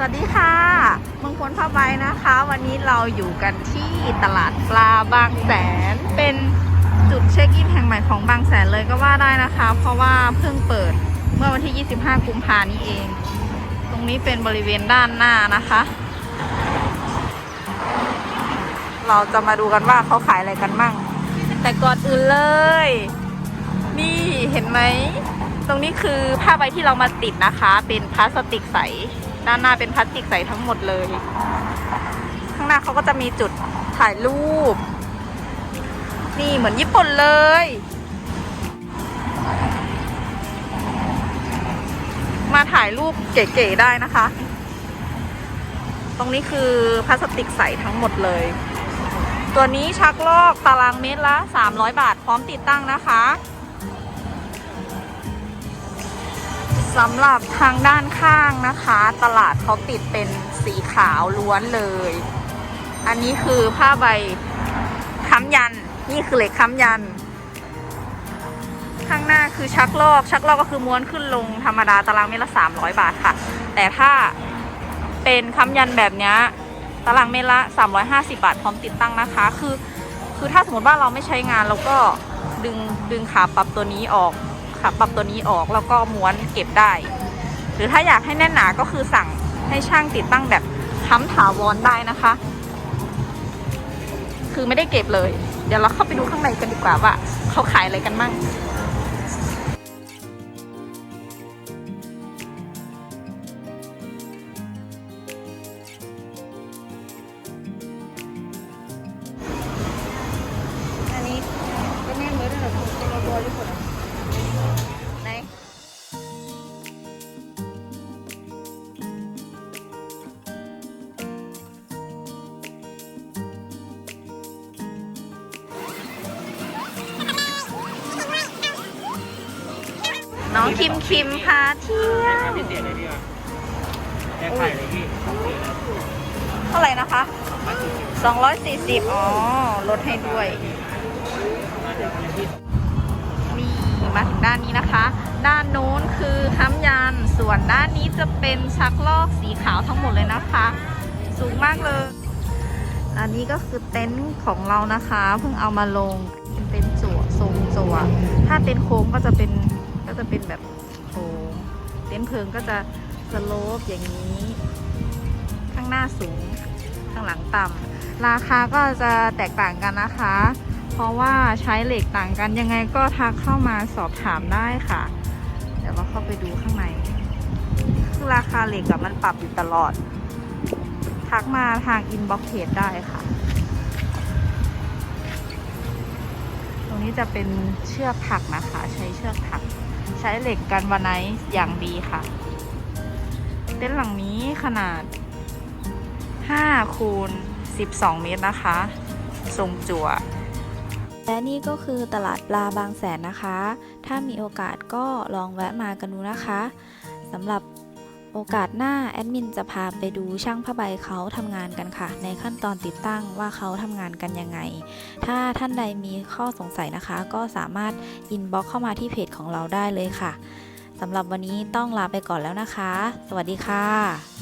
สวัสดีค่ะมงคลผ้าใบนะคะ วันนี้เราอยู่กันที่ตลาดปลาบางแสน เป็นจุดเช็คอินแห่งใหม่ของบางแสนเลยก็ว่าได้นะคะ เพราะว่าเพิ่งเปิดเมื่อวันที่ 25 กุมภานี้เอง ตรงนี้เป็นบริเวณด้านหน้านะคะ เราจะมาดูกันว่าเขาขายอะไรกันมั่ง แต่ก่อนอื่นเลย นี่เห็นไหม ตรงนี้คือผ้าใบที่เรามาติดนะคะ เป็นพลาสติกใส ด้านหน้าเป็นพลาสติกใสทั้งหมดเลย ข้างหน้าเขาก็จะมีจุดถ่ายรูป นี่เหมือนญี่ปุ่นเลย มาถ่ายรูปเก๋ๆได้นะคะ ตรงนี้คือพลาสติกใสทั้งหมดเลย ตัวนี้ชักลอกตารางเมตรละ 300 บาทพร้อมติดตั้งนะคะ สำหรับทางด้านข้างนะคะ ตลาดเขาติดเป็นสีขาวล้วนเลย อันนี้คือผ้าใบค้ำยัน นี่คือเหล็กค้ำยัน ข้างหน้าคือชักลอก ชักลอกก็คือม้วนขึ้นลงธรรมดาตารางเมตรละ300บาทค่ะ แต่ถ้าเป็นค้ำยันแบบนี้ตารางเมตรละ350บาทพร้อมติดตั้งนะคะ คือ คือถ้าสมมติว่าเราไม่ใช้งานเราก็ดึงดึงขาปรับตัวนี้ออก ค่ะ ปรับตัวนี้ออกแล้วก็ม้วนเก็บได้ หรือถ้าอยากให้แน่นหนาก็คือสั่งให้ช่างติดตั้งแบบค้ำถาวรได้นะคะ คือไม่ได้เก็บเลย เดี๋ยวเราเข้าไปดูข้างในกันดีกว่าว่าเขาขายอะไรกันมั่ง น้องคิมคิมพาเที่ยวพิเศษเลยดีกว่าแค่ไข่เลยพี่เท่าไหร่นะคะ 240 อ๋อ ลดให้ด้วย นี่มาถึงด้านนี้นะคะ ด้านโน้นคือค้ำยัน ส่วนด้านนี้จะเป็นชักลอกสีขาวทั้งหมดเลยนะคะ สูงมากเลย อันนี้ก็คือเต็นท์ของเรานะคะ เพิ่งเอามาลง เป็นเต็นท์จั่วทรงจั่วถ้าเต็นท์โค้งก็จะเป็นก็ จะเป็นแบบโค้งเต็นท์เพิงก็จะสโลปอย่างนี้ ข้างหน้าสูง ข้างหลังต่ำราคาก็จะแตกต่างกันนะคะ เพราะว่าใช้เหล็กต่างกันยังไงก็ทักเข้ามาสอบถามได้ค่ะ เดี๋ยวเราเข้าไปดูข้างในคือราคาเหล็กกับมันปรับอยู่ตลอด ทักมาทางอินบ็อกเพจได้ค่ะตรงนี้จะเป็นเชือกถักนะคะ ใช้เชือกถัก ช้เหล็กกันวันไนอย่างดีค่ะ เต็นท์หลังนี้ขนาด 5 คูณ 12 เมตรนะคะ ทรงจั่วและนี่ก็คือตลาดปลาบางแสนนะคะ ถ้ามีโอกาสก็ลองแวะมากันดูนะคะสำหรับ โอกาสหน้าแอดมินจะพาไปดูช่างผ้าใบเขาทำงานกันค่ะ ในขั้นตอนติดตั้งว่าเขาทำงานกันยังไง ถ้าท่านใดมีข้อสงสัยนะคะ ก็สามารถอินบ็อกเข้ามาที่เพจของเราได้เลยค่ะสำหรับวันนี้ต้องลาไปก่อนแล้วนะคะ สวัสดีค่ะ